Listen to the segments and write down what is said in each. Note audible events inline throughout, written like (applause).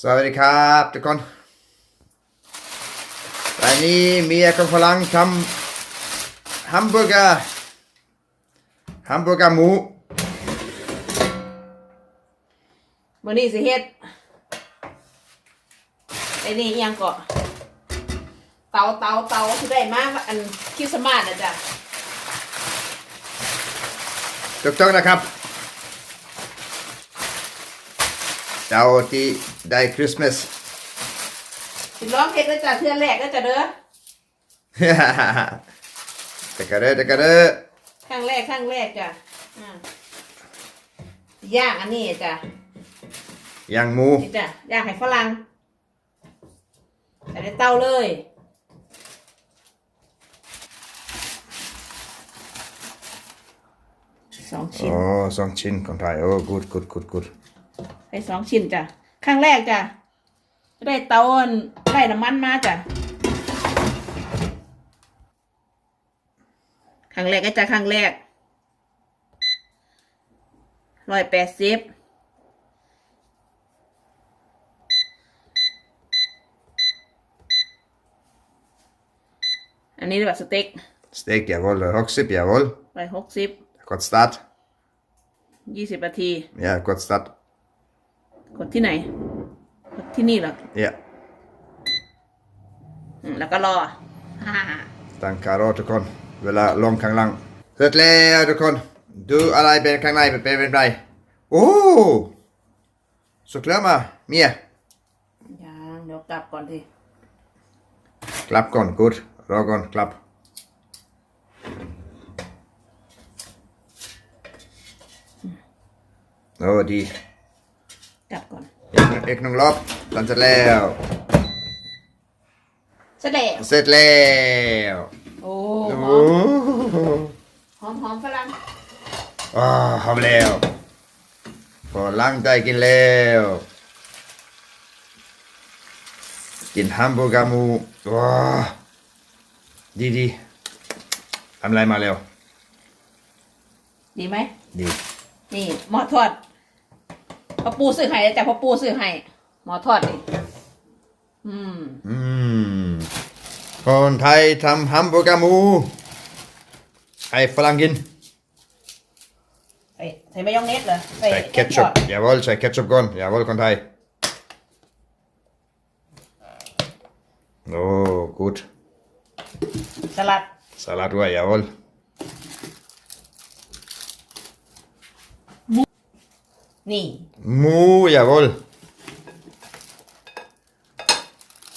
สวัสดีครับทุกคนวันนี้เมียกับฝรั่งทำฮัมเบอร์เกอร์ฮัมเบอร์เกอร์หมูมื้อนี้สิเฮ็ดไอ้นี่อิหยังเกาะเตาเตาเตาที่ได้มาอันคริสต์มาสนะจ๊ะถูกต้องนะครับ เจ้าที่ได้คริสต์มาสสิร้องเพลงแล้วจ้ะเทื่อแรกก็จะเด้อตะกะเด้อตะกะเด้อครั้งแรกครั้งแรกจ้ะอ่าย่างอันนี้จ้ะย่างหมูนี่จ้ะย่างให้ฝรั่งใส่ในเตาเลยสองชิ้นโอ้สองชิ้นของไทยโอ้ good good good good ใส่สองชิ้นจ้ะครั้งแรกจ้ะจะได้เตาอันได้น้ำมันมาจ้ะครั้งแรกก็จ้ะครั้งแรกร้อยแปดสิบอันนี้แบบสเต็ก steak jawohl hoxip jawohl ร้อยหกสิบกด start ยี่สิบนาที ja กด start กดที่ไหน กดที่นี่เหรอ ja อืมแล้วก็รอฮ่า ตั้งคารอทุกคน เวลาลงข้างล่างเสร็จแล้วทุกคน ดูอะไรเป็นข้างในเป็นเป็นเป็นไรโอ้สุกแล้วมาเมียยังเดี๋ยวกลับก่อนทีกลับก่อนกูดรอก่อนกลับ โอ้ดีกลับก่อน อีกหนึ่งอีกหนึ่งรอบตอนเสร็จแล้วเสด็จเสร็จแล้วโอ้โอ้หอมหอมหอมฝรั่งอ่าหอมแล้วพอล้างใจกินแล้วกินฮัมเบอร์เกอร์หมูว้าดีดีทำอะไรมาแล้วดีไหมดีนี่หมอทอด พ่อปูซื้อให้แต่พ่อปูซื้อให้หมอทอดนี่อืม อืม คนไทยทำฮัมเบอร์เกอร์หมู ให้ฝรั่งกิน ใส่ใส่มายองเนสเหรอใส่เคทชุปอย่าวอลใส่เคทชุปก่อนอย่าวอลคนไทย โอ้ กูดสลัด สลัดด้วยอย่าวอล นี่หมูอย่าวอล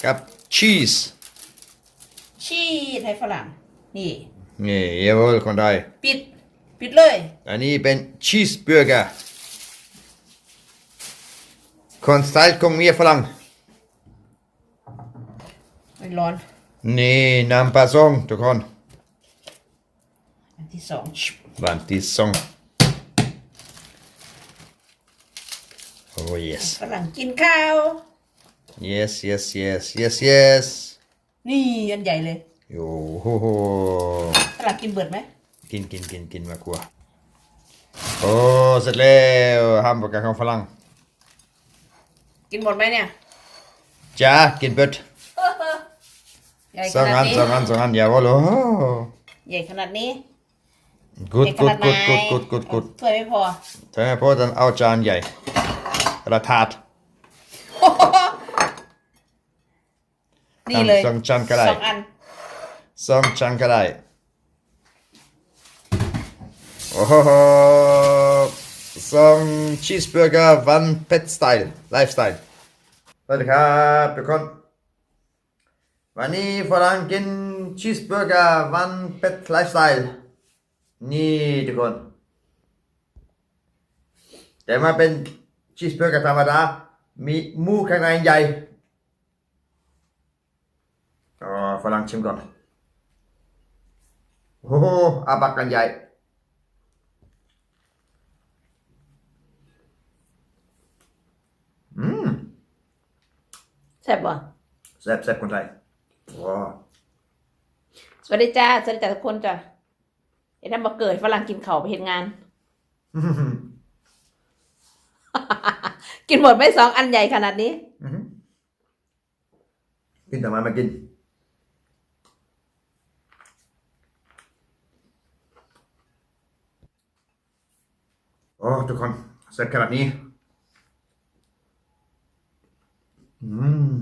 กับชีสชีสให้ฝรั่งนี่นี่อย่าวอลคนไทยปิด ปิดเลย อันนี้เป็นชีสเบอร์เกอร์คนสไตล์ของเมียฝรั่งไม่ร้อน นี่น้ำปลาซองทุกคน อันที่สองวันที่สอง โอ้ yes ฝรั่งกินข้าว yes yes yes yes yes นี่อันใหญ่เลยโอ้โหฝรั่งกินเบิดไหมกินกินกินกินมากกว่าโอ้เสร็จแล้วฮัมเบอร์เกอร์ของฝรั่งกินหมดไหมเนี่ยจ้ากินเบิดใหญ่สของนาอัดนนี้สองอันสองอันอย่าวอลโอ้ใหญ่ขนาดนี้ good ใหญ่ข good นาดไหน good good good good good ถ้วยไม่พอใช่เพราะต้องเอาจานใหญ่ กระถาดนี่เลยสองจานก็ได้สองอันสองจานก็ได้โอ้โหสองชีสเบอร์เกอร์วันเพชสไตล์ไลฟ์สไตล์สวัสดีครับทุกคนวันนี้ฝรั่งกินชีสเบอร์เกอร์วันเพชไลฟ์สไตล์นี่ทุกคนแต่มาเป็น ชีสเบอร์เกอร์ธรรมดา มีหมูข้างในใหญ่ก็ฝรั่งชิมก่อน โอ้โหอาปากกันใหญ่ อืมแซ่บป่ะแซ่บแซ่บคนไทยว้าวสวัสดีจ้า สวัสดีจ้าทุกคนจ้ะเอ็นทำมาเกิดฝรั่งกินเขาวไปเห็นงาน กินหมดไหม่สองอันใหญ่ขนาดนี้ อือหือกินแต่มามากิน โอ้ทุกคนเสร็จขนาดนี้ อืม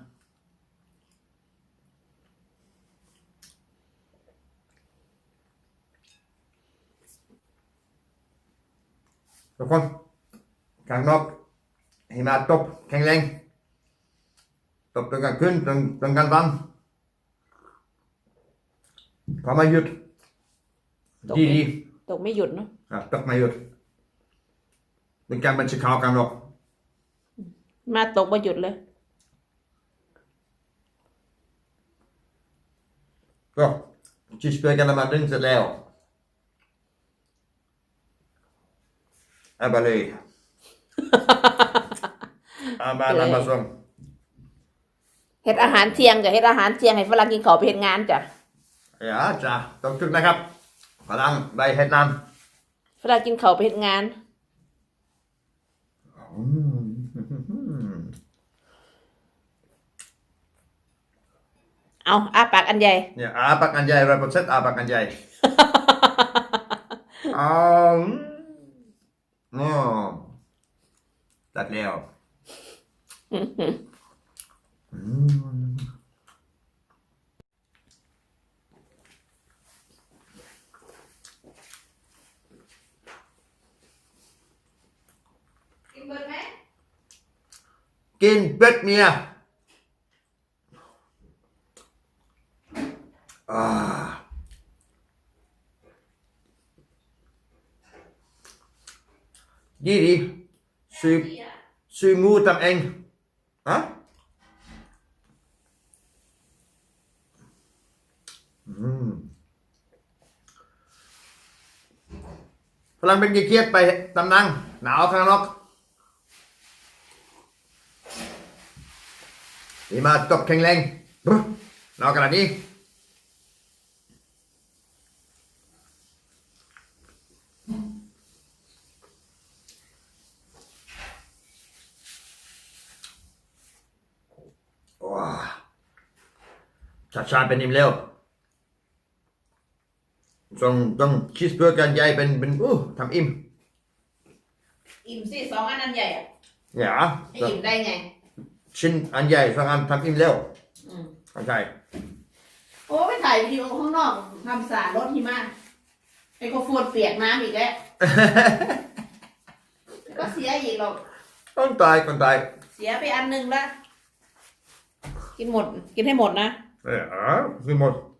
ข้างนอกอืมเมียเป็นเก่งเก่งฝรั่งกินข้าวเสร็จแล้วฝรั่งมีเห็ดนานทุกคนข้างนอกหิมะตกแข็งแรงตกตรงกลางคืนตรงตรงกลางวันพอมาหยุดตกดีดีตกไม่หยุดเนาะครับตกมาหยุดเป็นการบัญชีข่าวกลางนอกมาตกไม่หยุดเลย ก็ชีสเปอร์กันมาดึงเสร็จแล้ว เอาไปเลยเอามานำมาส่งเฮ็ดอาหารเที่ยงกับเฮ็ดอาหารเที่ยงให้ฝรั่งกินข้าวไปเฮ็ดงานจ้ะอย่าจ้ะต้องจุดนะครับพลังได้เห็ดนานฝรั่งกินข้าวไปเฮ็ดงาน อืมเอาอาปากอันใหญ่ เนี่ยอาปักอันใหญ่ร้อยเปอร์เซ็นต์อาปักอันใหญ่ อ๋อ อืมตัดแล้วอืมกินเบิดไหมกินเป็ดเมียอ่า ดีดีซื้อซื้อหมูทำเองฮะอืมพลังเป็นกี่เครียดไปตำนังหนาวข้างนอกหิมาตกแข็งแรงบรึหนาวขนาดนี้ ว้า ชาชาเป็นนิ่มเร็วต้องต้องชีสเบอร์เกอร์ใหญ่เป็นเป็นอู้ทำอิ่มอิ่มสิสองอันอันใหญ่อะอย่าให้อิ่มได้ไง ชิ้นอันใหญ่สองอันทำอิ่มเร็วอืมเข้าใจโอ้ไปถ่ายวิดีโอข้างนอกทำสารรถหิมะไอ้ก็ฟูดเปียกน้ำอีกแล้วก็เสียอีกหรอกต้องตายคนตาย เสียไปอันหนึ่งละ กินหมด กินให้หมดนะ Ja, Simon.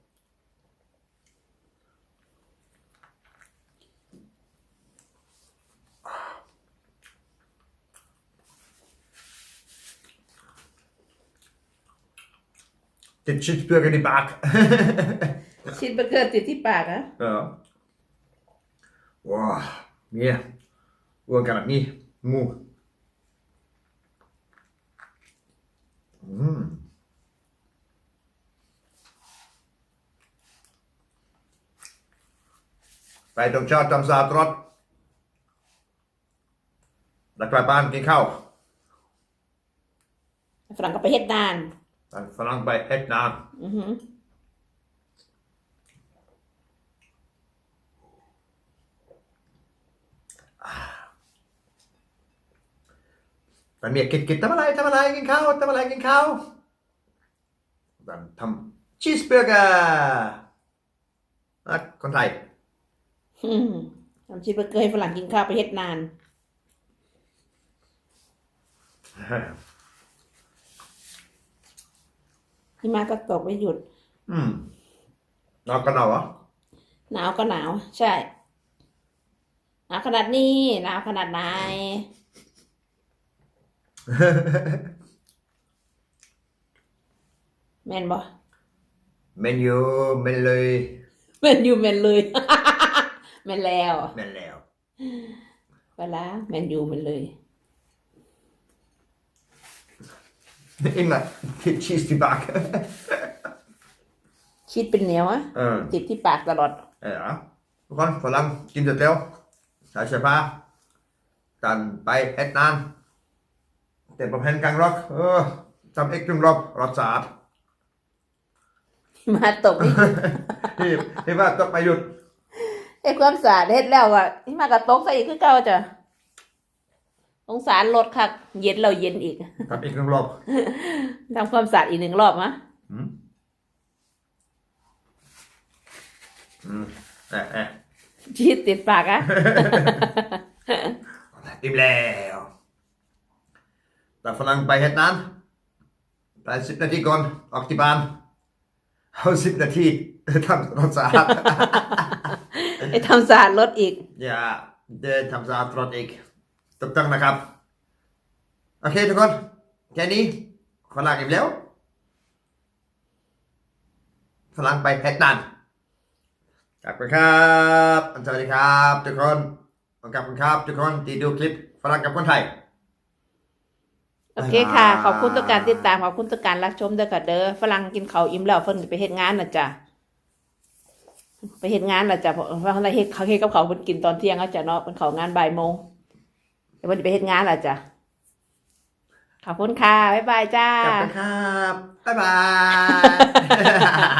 Den Cheeseburger, die mag. (laughs) Cheeseburger, die die eh? mag. Ja. Wow, meer. Hoe kan het niet? Moe. Mmm. ไปตรงชาติจำสาตรถแล้วกลับบ้านกินข้าวฝรั่งก็ไปเฮ็ดนานแล้วฝรั่งไปเฮ็ดนานอือหือแต่เมียกินกินทำอะไรทำอะไรกินข้าวทำอะไรกินข้าวแต่ทำชีสเบอร์เกอร์นะคนไทยอืม ทำชิ้นเบอร์เกอร์ให้ฝรั่งกินข้าวไปเฮ็ดนานหิมะก็ตกไม่หยุด อืมหนาวกันหนาวเหรอหนาวก็หนาว ใช่หนาวขนาดนี้หนาวขนาดไหน แม่นบ่เมนยูเมนเลย แม่นอยู่แม่นเลย แม่นแล้วเมนแล้วเวลาแม่นอยู่แม่นเลย Inga, cheese tillbaka. ชีดเป็นเหนียวอะ Mm. ติดที่ปากตลอด Ja. Ron, for lang. Giv det lav. Der ser bare. Den bei et nan. Den på hen gang rock. Åh, som ikke dung lop. Rot sart. หิมะตกนี่ Det, det var godt mig gjort. ไอ้ความสะอาดเฮ็ดแล้วอะหิมะก็ตกใส่อีกคือเก่าจ้ะสงสารรถคักเย็นเราเย็นอีก Som ikke dung lop. ทำความสะอาดอีกหนึ่งรอบมะ Mm. Mm. Ja, ja. ชีดติดปากอะ Im lav. Der er for langt bei het nan. Der er 10นาทีก่อนออกที่บ้านเอา10นาทีทำรถสะอาด ไอ้ทำสะอาดรถอีก Ja, det ทำสะอาดรถอีกถูกต้องนะครับ โอเคทุกคน แค่นี้ฝรั่งอีกแล้วฝรั่งไปเพชรนันขอบคุณครับสวัสดีครับทุกคนขอบคุณครับทุกคนที่ดูคลิปฝรั่งกับคนไทย โอเคค่ะบ๊ายบายขอบคุณทุกการติดตาม ขอบคุณทุกการรับชมเด้อค่ะเด้อ ฝรั่งกินข้าวอิ่มแล้วเพิ่นไปเฮ็ดงานน่ะจ้ะ ไปเห็นงานล่ะจ้ะเพราะว่าเขาเฮ็ดเขาเฮ็ดกับเขาเพิ่นกินตอนเที่ยงเขาจะเนาะเพิ่นเขางานบ่ายโมงเดี๋ยวเพิ่นจะไปเฮ็ดงานล่ะจ้ะขอบคุณค่ะบ๊ายบายจ้าขอบคุณครับบ๊ายบาย